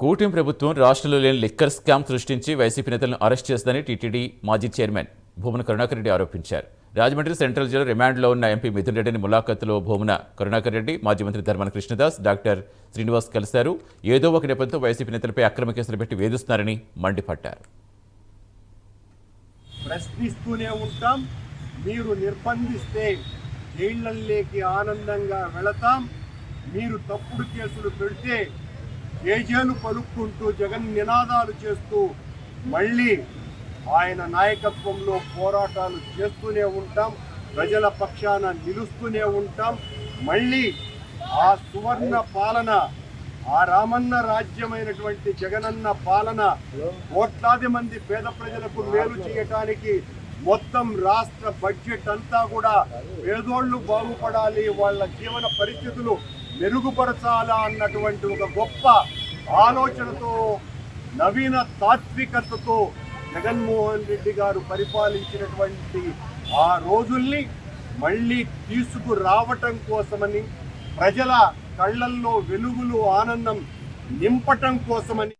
కూటమి ప్రభుత్వం రాష్ట్రంలో లేని లిక్కర్ స్కామ్ సృష్టించి వైసీపీ నేతలను అరెస్ట్ చేస్తుందని టీటీడీ మాజీ చైర్మన్ భూమన కరుణాకర్ రెడ్డి ఆరోపించారు. రాజమండ్రి సెంట్రల్ జైలు రిమాండ్లో ఉన్న ఎంపీ మిథున్ రెడ్డిని ములాఖత్తులో భూమన కరుణాకర్ రెడ్డి మాజీ మంత్రి ధర్మన కృష్ణదాస్ డాక్టర్ శ్రీనివాస్ కలిశారు. ఏదో ఒక నేపథ్యంతో వైసీపీ నేతలపై అక్రమ కేసులు పెట్టి వేధిస్తున్నారని మండిపడ్డారు. ప్రశ్నిస్తూనే ఉంటాం. మీరు నిర్బంధిస్తే జైళ్ళల్లోకి ఆనందంగా వెళతాం. మీరు తప్పుడు కేసులు పెడితే జేజేలు పలుక్కుంటూ జగన్ నినాదాలు చేస్తూ మళ్ళీ ఆయన నాయకత్వంలో పోరాటాలు చేస్తూనే ఉంటాం ప్రజల పక్షాన నిలుస్తూనే ఉంటాం. మళ్ళీ ఆ సువర్ణ పాలన ఆ రామన్న రాజ్యమైనటువంటి జగనన్న పాలన కోట్లాది మంది పేద ప్రజలకు మేలు చేయటానికి మొత్తం రాష్ట్ర బడ్జెట్ అంతా కూడా పేదోళ్ళు బాగుపడాలి వాళ్ళ జీవన పరిస్థితులు మెరుగుపరచాలా అన్నటువంటి ఒక గొప్ప ఆలోచనతో నవీన తాత్వికతతో జగన్మోహన్ రెడ్డి గారు పరిపాలించినటువంటి ఆ రోజుల్ని మళ్ళీ తీసుకురావటం కోసమని ప్రజల కళ్ళల్లో వెలుగులు ఆనందం నింపటం కోసమని